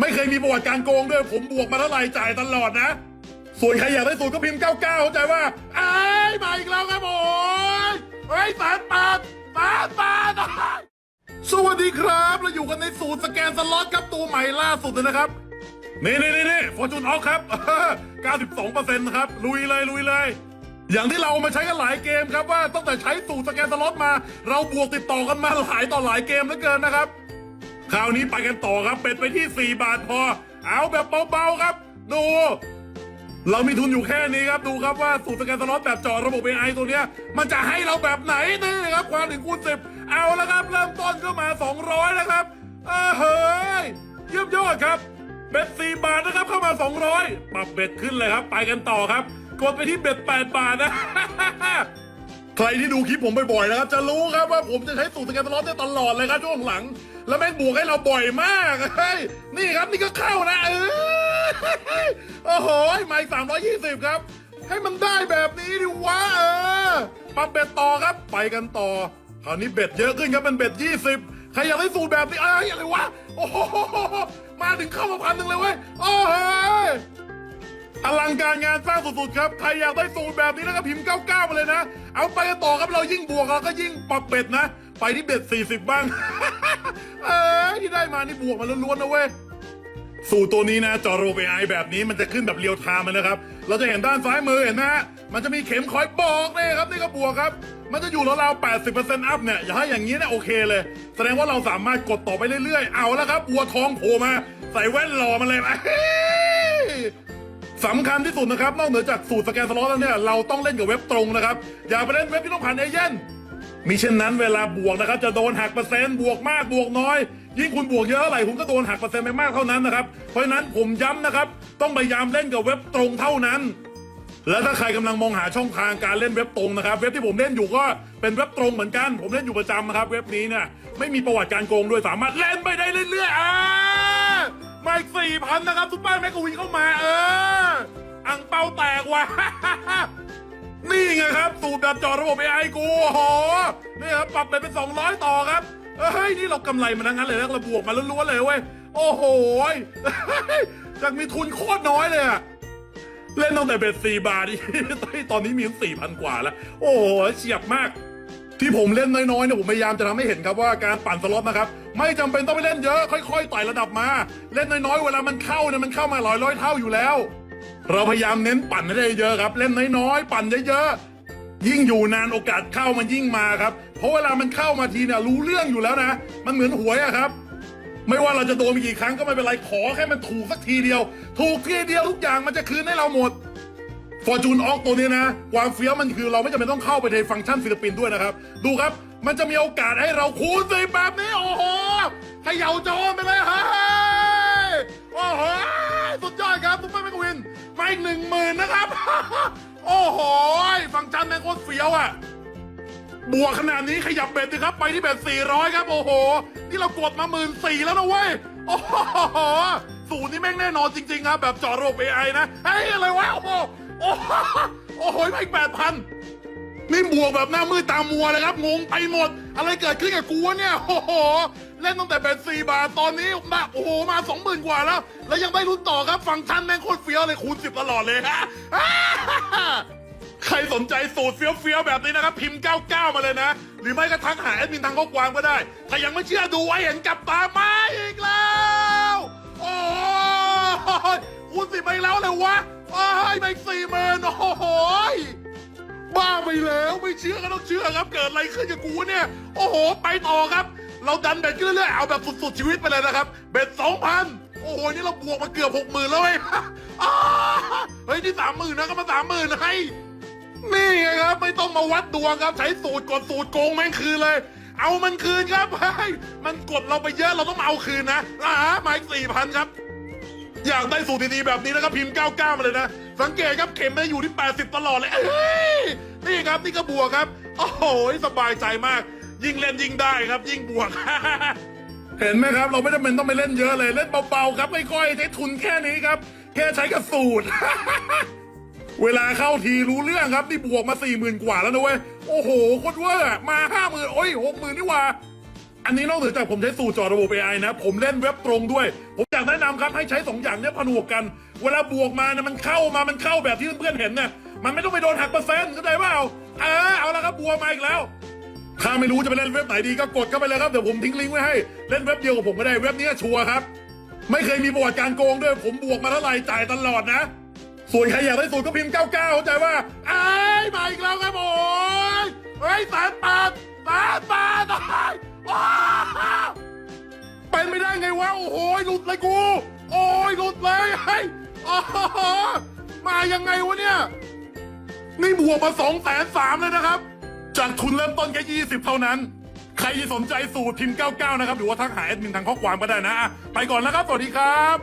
ไม่เคยมีประวัติการโกงด้วยผมบวกมาเท่าไหร่จ่ายตลอดนะ ส่วนใครอยากได้สูตรก็พิมพ์ 99 เข้าใจว่าไอ้ยมาอีกแล้วครับผมเฮ้ยแสนแปดแสนแปดสวัสดีครับ เราอยู่กันในสูตรสแกนสล็อตครับตัวใหม่ล่าสุดเลยนะครับ นี่นี่นี่นี่ฟอร์จูนออครับ 92%ครับ ลุยเลยลุยเลย อย่างที่เราเอามาใช้กันหลายเกมครับว่าตั้งแต่ใช้สูตรสแกนสล็อตมา เราบวกติดต่อกันมาหลายต่อหลายเกมเหลือเกินนะครับ คราวนี้ไปกันต่อครับเป็ดไปที่ 4 บาทพอ เอาแบบเบาๆครับ ดู เรามีทุนอยู่แค่นี้ครับดูครับว่าสูตรสแกนสล็อตแบบจอระบบ AI ตัวเนี้ย มันจะให้เราแบบไหนนี่ครับความถึงคูณสิบเอาแล้วครับ เริ่มต้นก็มา 200แล้วครับเออเฮ้ยเยี่ยมยอดครับเบ็ดสี่บาทนะครับเข้ามา 200ปรับเบ็ดขึ้นเลยครับ ไปกันต่อครับ กดไปที่เบ็ด8บาทนะ ใครที่ดูคลิปผมบ่อยๆนะครับ จะรู้ครับว่าผมจะใช้สูตรสแกนสล็อตเนี่ยตลอดเลยครับช่วงหลัง แล้วแม่งบวกให้เราบ่อยมากเฮ้ยนี่ครับนี่ก็เข้านะเออโอ้โหไม่สามร้อยยี่สิบครับ ให้มันได้แบบนี้ดิวะเออปรับเบ็ดต่อครับ ไปกันต่อคราวนี้เบ็ดเยอะขึ้นครับเป็นเบ็ดยี่สิบใครอยากได้สูตรแบบนี้เอ้ยอะไรวะโอ้โหมาถึงเข้ามาพันหนึ่งเลยเว้ยโอ้โห อลังการงานสร้างสุดๆครับ ใครอยากได้สูตรแบบนี้นะครับพิมพ์ 99 มาเลยนะ เอาไปกันต่อครับเรายิ่งบวกเราก็ยิ่งปรับเบ็ดนะ ไปที่เบ็ด 40 บ้าง เอ้ยที่ได้มานี่บวกมาล้วนๆนะเว้ย สูตรตัวนี้นะจอโรเบไอแบบนี้มันจะขึ้นแบบเรียวไทม์เลยนะครับ เราจะเห็นด้านซ้ายมือเห็นนะฮะมันจะมีเข็มคอยบอกนี่ครับนี่ก็บวกครับ มันจะอยู่ราวๆ80%อัพเนี่ยอย่าให้อย่างนี้เนี่ยโอเคเลย แสดงว่าเราสามารถกดต่อไปเรื่อยๆ เอาแล้วครับวัวทองโผล่มา ใส่แว่นหล่อมาเลย สำคัญที่สุดนะครับ นอกเหนือจากสูตรสแกนสล็อตแล้วเนี่ยเราต้องเล่นกับเว็บตรงนะครับ อย่าไปเล่นเว็บที่ต้องผ่านเอเย่นมิเช่นนั้นเวลาบวกนะครับ จะโดนหักเปอร์เซ็นต์บวกมากบวกน้อย ยิ่งคุณบวกเยอะเท่าไหร่คุณก็โดนหักเปอร์เซ็นต์ไปมากเท่านั้นนะครับเพราะฉะนั้นผมย้ำนะครับ ต้องพยายามเล่นกับเว็บตรงเท่านั้น แล้วถ้าใครกำลังมองหาช่องทางการเล่นเว็บตรงนะครับ เว็บที่ผมเล่นอยู่ก็เป็นเว็บตรงเหมือนกัน ผมเล่นอยู่ประจำนะครับ เว็บนี้เนี่ยไม่มีประวัติการโกงด้วยสามารถเล่นไปได้เรื่อยๆ มาอีกสี่พันนะครับซุปเปอร์แมกกาวีเข้ามา เออ อังเปาแตกว่ะ นี่ไงครับ สูตรแบบจอระบบ AI กูโอ้โหนี่ครับ ปรับไปเป็น200ต่อครับ เฮ้ย นี่เรากำไรมาทั้งนั้นเลยนะเราบวกมาล้วนๆเลยเว้ย โอ้โหยจากมีทุนโคตรน้อยเลยอะเล่นตั้งแต่เบ็ดสี่บาทตอนนี้มีสี่พันกว่าแล้ว โอ้โหเฉียบมาก ที่ผมเล่นน้อยๆเนี่ยผมพยายามจะทำให้เห็นครับว่าการปั่นสล็อตนะครับ ไม่จำเป็นต้องไปเล่นเยอะค่อยๆไต่ระดับมา เล่นน้อยๆเวลามันเข้าเนี่ยมันเข้ามาร้อยร้อยเท่าอยู่แล้ว เราพยายามเน้นปั่นให้ได้เยอะครับ เล่นน้อยๆปั่นเยอะๆยิ่งอยู่นานโอกาสเข้ามันยิ่งมาครับ เพราะเวลามันเข้ามาทีเนี่ยรู้เรื่องอยู่แล้วนะ มันเหมือนหวยอะครับ ไม่ว่าเราจะโดนไปกี่ครั้งก็ไม่เป็นไรขอแค่มันถูกสักทีเดียว ถูกทีเดียวทุกอย่างมันจะคืนให้เราหมด ฟอร์จูนออกตัวนี้นะ ความเฟี้ยวมันคือเราไม่จำเป็นต้องเข้าไปในฟังก์ชันศิลปินด้วยนะครับ ดูครับมันจะมีโอกาสให้เราคูณสิบแบบนี้ โอ้โหเขย่าจอไปเลยเฮ้ยโอ้โหสุดยอดครับซุปเปอร์แมกวินมาอีกหนึ่งหมื่นนะครับ โอ้โหฟังก์ชันแม่งโคตรเฟี้ยวอะบวกขนาดนี้ขยับเบ็ดสิครับ ไปที่เบ็ด400 ครับ โอ้โห นี่เรากดมาหมื่นสี่แล้วนะเว้ย โอ้โห สูตรนี้แม่งแน่นอนจริง ๆ ครับ แบบจอระบบ AI นะ เฮ้ย อะไรวะ โอ้โห โอ้โหโอ้โหไปแปดพันนี่บวกแบบหน้ามืดตามัวเลยครับ งงไปหมด อะไรเกิดขึ้นกับกูวะเนี่ย โอ้โห เล่นตั้งแต่เบ็ดสี่บาท ตอนนี้มาโอ้โห มาสองหมื่นกว่าแล้ว แล้วยังไม่รุ้นต่อครับ ฟังก์ชันแม่งโคตรเฟี้ยวเลยคูณสิบตลอดเลยฮะใครสนใจสูตรเฟี้ยวๆแบบนี้นะครับ พิมพ์ 99 มาเลยนะ หรือไม่ก็ทักหาแอดมินทางข้อความก็ได้ ถ้ายังไม่เชื่อดูไว้เห็นกับตามาอีกแล้ว ณสิบไปแล้วเลยวะโอ้ยไปสี่หมื่นโอ้โหยบ้าไปแล้วไม่เชื่อก็ต้องเชื่อครับ เกิดอะไรขึ้นกับกูเนี่ย โอ้โห ไปต่อครับ เราดันเบ็ดขึ้นเรื่อยๆเอาแบบสุดๆชีวิตไปเลยนะครับ เบ็ดสองพันโอ้โห นี่เราบวกมาเกือบหกหมื่นแล้วเว้ยอ้เฮ้ยนี่สามหมื่นนะก็มาสามหมื่นให้นี่ไงครับไม่ต้องมาวัดดวงครับ ใช้สูตรกดสูตรโกงแม่งคืนเลย เอามันคืนครับเฮ้ยมันกดเราไปเยอะเราต้องมาเอาคืนนะอ่ามาอีกสี่พันครับ อยากได้สูตรดีๆแบบนี้นะครับพิมพ์ 99 มาเลยนะ สังเกตครับเข็มมันอยู่ที่ 80 ตลอดเลยเอ้ยนี่ครับนี่ก็บวกครับ โอ้โหสบายใจมาก ยิ่งเล่นยิ่งได้ครับ ยิ่งบวก เห็นไหมครับ เราไม่จำเป็นต้องไปเล่นเยอะเลย เล่นเบาๆครับค่อยๆใช้ทุนแค่นี้ครับ แค่ใช้กับสูตร เวลาเข้าทีรู้เรื่องครับนี่บวกมาสี่หมื่นกว่าแล้วนะเว้ยโอ้โหโคตรเวอร์มาห้าหมื่นโอ้ยหกหมื่นนี่ว่า อันนี้นอกเหนือจากผมใช้สูตรจอระบบ AI นะ ผมเล่นเว็บตรงด้วย ผมอยากแนะนำครับให้ใช้สองอย่างเนี้ยผนวกกัน เวลาบวกมาเนี่ยมันเข้ามามันเข้าแบบที่เพื่อนๆเห็นเนี่ยมันไม่ต้องไปโดนหักเปอร์เซ็นต์เข้าใจเปล่าเออเอาละครับบวกมาอีกแล้ว ถ้าไม่รู้จะไปเล่นเว็บไหนดีก็กดเข้าไปเลยครับเดี๋ยวผมทิ้งลิงก์ไว้ให้เล่นเว็บเดียวกับผมก็ได้เว็บนี้ชัวร์ครับ ไม่เคยมีประวัติการโกงด้วย ผมบวกมาเท่าไหร่จ่ายตลอดนะ ส่วนใครอยากได้สูตรก็พิมพ์99เข้าใจว่าไอ้ยมาอีกแล้วครับโอยเฮ้ยแสนแปด มายังไงวะเนี่ย นี่บวกมาสองแสนสามเลยนะครับ จากทุนเริ่มต้นแค่ยี่สิบเท่านั้น ใครสนใจสูตรพิมพ์99 นะครับ หรือว่าทักหาแอดมินทางข้อความก็ได้นะอะไปก่อนแล้วครับ สวัสดีครับ